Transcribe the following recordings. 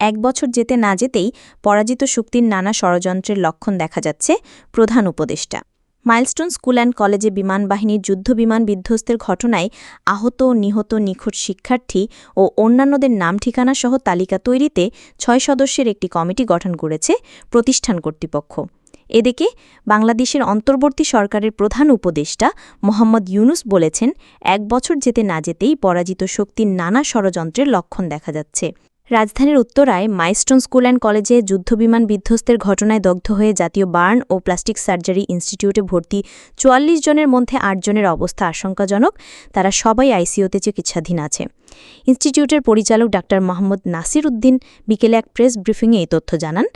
এক বছর যেতে না যেতেই পরাজিত শক্তির নানা ষড়যন্ত্রের লক্ষণ দেখা যাচ্ছে প্রধান উপদেষ্টা। মাইলস্টোন স্কুল অ্যান্ড কলেজে বিমান বিমানবাহিনীর যুদ্ধবিমান বিধ্বস্তের ঘটনায় আহত নিহত নিখোঁজ শিক্ষার্থী ও অন্যান্যদের নাম ঠিকানা সহ তালিকা তৈরিতে ছয় সদস্যের একটি কমিটি গঠন করেছে প্রতিষ্ঠান কর্তৃপক্ষ। এদিকে বাংলাদেশের অন্তর্বর্তী সরকারের প্রধান উপদেষ্টা মোহাম্মদ ইউনুস বলেছেন, এক বছর যেতে না যেতেই পরাজিত শক্তির নানা ষড়যন্ত্রের লক্ষণ দেখা যাচ্ছে। রাজধানীর উত্তরায় মাইস্টোন স্কুল অ্যান্ড কলেজে যুদ্ধবিমান বিধ্বস্তের ঘটনায় দগ্ধ হয়ে জাতীয় বার্ন ও প্লাস্টিক সার্জারি ইনস্টিটিউটে ভর্তি চুয়াল্লিশ জনের মধ্যে আটজনের অবস্থা আশঙ্কাজনক। তারা সবাই আইসিইউতে চিকিৎসাধীন আছে। ইনস্টিটিউটের পরিচালক ডা মোহাম্মদ নাসির উদ্দিন বিকেলে এক প্রেস ব্রিফিংয়ে এই তথ্য জানান।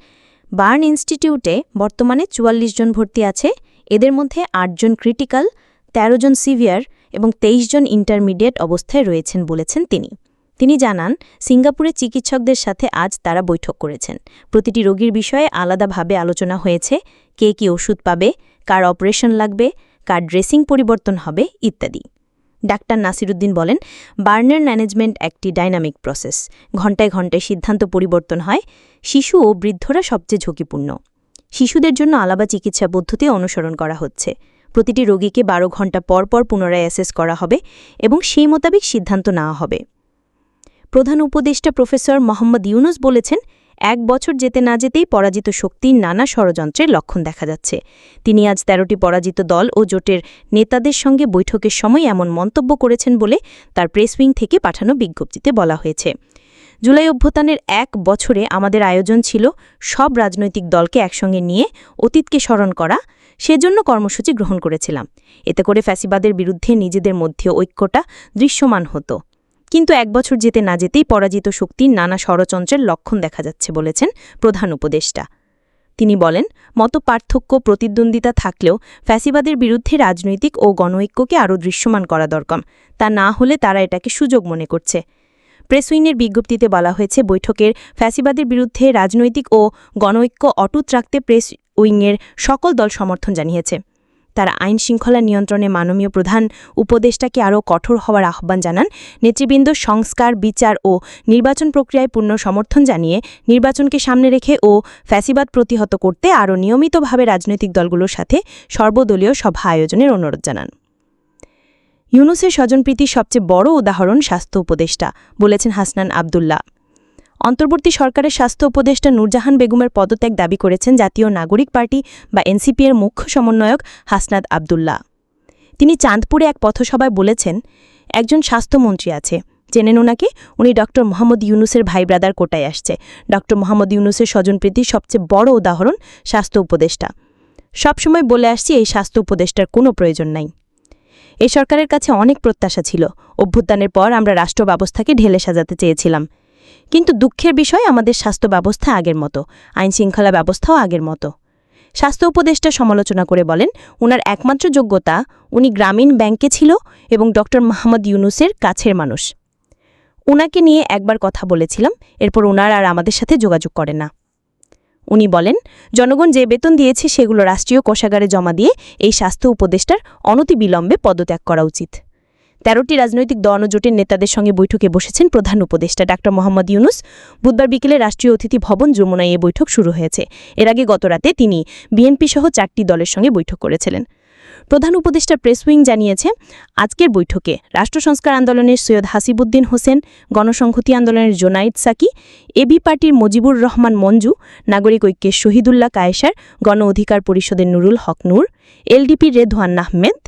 বার্ন ইনস্টিটিউটে বর্তমানে চুয়াল্লিশ জন ভর্তি আছে। এদের মধ্যে আটজন ক্রিটিক্যাল ১৩ জন সিভিয়ার এবং ২৩ জন ইন্টারমিডিয়েট অবস্থায় রয়েছেন বলেছেন তিনি। তিনি জানান সিঙ্গাপুরে চিকিৎসকদের সাথে আজ তারা বৈঠক করেছেন। প্রতিটি রোগীর বিষয়ে আলাদাভাবে আলোচনা হয়েছে, কে কি ওষুধ পাবে, কার অপারেশন লাগবে, কার ড্রেসিং পরিবর্তন হবে, ইত্যাদি। ডাক্তার নাসিরুদ্দিন বলেন, বার্নার ম্যানেজমেন্ট একটি ডাইনামিক প্রসেস। ঘণ্টায় ঘণ্টায় সিদ্ধান্ত পরিবর্তন হয়, শিশু ও বৃদ্ধরা সবচেয়ে ঝুঁকিপূর্ণ। শিশুদের জন্য আলাদা চিকিৎসা পদ্ধতি অনুসরণ করা হচ্ছে। প্রতিটি রোগীকে বারো পর পর পুনরায় অ্যাসেস করা হবে এবং সেই মোতাবেক সিদ্ধান্ত নেওয়া হবে। প্রধান উপদেষ্টা প্রফেসর মোহাম্মদ ইউনুস বলেছেন, এক বছর যেতে না যেতেই পরাজিত শক্তির নানা ষড়যন্ত্রের লক্ষণ দেখা যাচ্ছে। তিনি আজ তেরোটি পরাজিত দল ও জোটের নেতাদের সঙ্গে বৈঠকের সময় এমন মন্তব্য করেছেন বলে তার প্রেসউইং থেকে পাঠানো বিজ্ঞপ্তিতে বলা হয়েছে। জুলাই অভ্যুত্থানের এক বছরে আমাদের আয়োজন ছিল সব রাজনৈতিক দলকে একসঙ্গে নিয়ে অতীতকে স্মরণ করা, সেজন্য কর্মসূচি গ্রহণ করেছিলাম। এতে করে ফ্যাসিবাদের বিরুদ্ধে নিজেদের মধ্যে ঐক্যটা দৃশ্যমান হতো। কিন্তু এক বছর যেতে না যেতেই পরাজিত শক্তির নানা ষড়যন্ত্রের লক্ষণ দেখা যাচ্ছে, বলেছেন প্রধান উপদেষ্টা। তিনি বলেন, মত পার্থক্য, প্রতিদ্বন্দ্বিতা থাকলেও ফ্যাসিবাদের বিরুদ্ধে রাজনৈতিক ও গণঐক্যকে আরও দৃশ্যমান করা দরকার। তা না হলে তারা এটাকে সুযোগ মনে করছে। প্রেসউইনের বিজ্ঞপ্তিতে বলা হয়েছে, বৈঠকের ফ্যাসিবাদের বিরুদ্ধে রাজনৈতিক ও গণঐক্য অটুট রাখতে প্রেস উইংয়ের সকল দল সমর্থন জানিয়েছে। তারা আইন শৃঙ্খলা নিয়ন্ত্রণে মাননীয় প্রধান উপদেষ্টাকে আরও কঠোর হওয়ার আহ্বান জানান। নেতৃবৃন্দ সংস্কার, বিচার ও নির্বাচন প্রক্রিয়ায় পূর্ণ সমর্থন জানিয়ে নির্বাচনকে সামনে রেখে ও ফ্যাসিবাদ প্রতিহত করতে আরও নিয়মিতভাবে রাজনৈতিক দলগুলোর সাথে সর্বদলীয় সভা আয়োজনের অনুরোধ জানান। ইউনুসের স্বজনপ্রীতির সবচেয়ে বড় উদাহরণ স্বাস্থ্য উপদেষ্টা, বলেছেন হাসনান আবদুল্লাহ। অন্তর্বর্তী সরকারের স্বাস্থ্য উপদেষ্টা নূরজাহান বেগমের পদত্যাগ দাবি করেছেন জাতীয় নাগরিক পার্টি বা এনসিপি এর মুখ্য সমন্বয়ক হাসনাদ আবদুল্লাহ। তিনি চাঁদপুরে এক পথসভায় বলেছেন, একজন স্বাস্থ্যমন্ত্রী আছে। জেনেন ওনাকে উনি ডক্টর মোহাম্মদ ইউনুসের ভাই ব্রাদার কোটায় আসছে। ডক্টর মোহাম্মদ ইউনুসের স্বজনপ্রীতির সবচেয়ে বড় উদাহরণ স্বাস্থ্য উপদেষ্টা। সবসময় বলে আসছি, এই স্বাস্থ্য উপদেষ্টার কোনো প্রয়োজন নাই। এই সরকারের কাছে অনেক প্রত্যাশা ছিল। অভ্যুত্থানের পর আমরা রাষ্ট্র ব্যবস্থাকে ঢেলে সাজাতে চেয়েছিলাম। কিন্তু দুঃখের বিষয় আমাদের স্বাস্থ্য ব্যবস্থা আগের মতো, আইনশৃঙ্খলা ব্যবস্থাও আগের মতো। স্বাস্থ্য উপদেষ্টা সমালোচনা করে বলেন, উনার একমাত্র যোগ্যতা, উনি গ্রামীণ ব্যাংকে ছিল এবং ডক্টর মাহমদ ইউনুসের কাছের মানুষ। উনাকে নিয়ে একবার কথা বলেছিলাম, এরপর উনার আর আমাদের সাথে যোগাযোগ করে না। উনি বলেন, জনগণ যে বেতন দিয়েছে সেগুলো রাষ্ট্রীয় কোষাগারে জমা দিয়ে এই স্বাস্থ্য উপদেষ্টার অনতিবিলম্বে পদত্যাগ করা উচিত। তেরোটি রাজনৈতিক দল ও জোটের নেতাদের সঙ্গে বৈঠকে বসেছেন প্রধান উপদেষ্টা ডাক্তার মোহাম্মদ ইউনুস। বুধবার বিকেলে রাষ্ট্রীয় অতিথি ভবন যমুনায় এ বৈঠক শুরু হয়েছে। এর আগে গতরাতে তিনি বিএনপি সহ চারটি দলের সঙ্গে বৈঠক করেছিলেন। প্রধান উপদেষ্টা প্রেস উইং জানিয়েছে, আজকের বৈঠকে রাষ্ট্র সংস্কার আন্দোলনের সৈয়দ হাসিবুদ্দিন হোসেন, গণসংহতি আন্দোলনের জোনাইদ সাকি এবি পার্টির মজিবুর রহমান মঞ্জু, নাগরিক ঐক্যের শহীদুল্লাহ কায়েসার, গণ অধিকার পরিষদের নুরুল হক নূর এলডিপির রেদওয়ান আহমেদ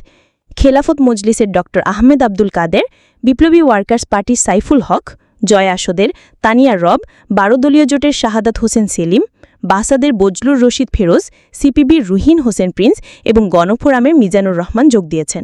খেলাফত মজলিসের ড আহমেদ আব্দুল কাদের, বিপ্লবী ওয়ার্কার্স পার্টির সাইফুল হক, জয় আসদের তানিয়া রব, বারো দলীয় জোটের শাহাদাত হোসেন সেলিম, বাসাদের বজলুর রশিদ ফেরোজ, সিপিবির রুহিন হোসেন প্রিন্স এবং গণফোরামের মিজানুর রহমান যোগ দিয়েছেন।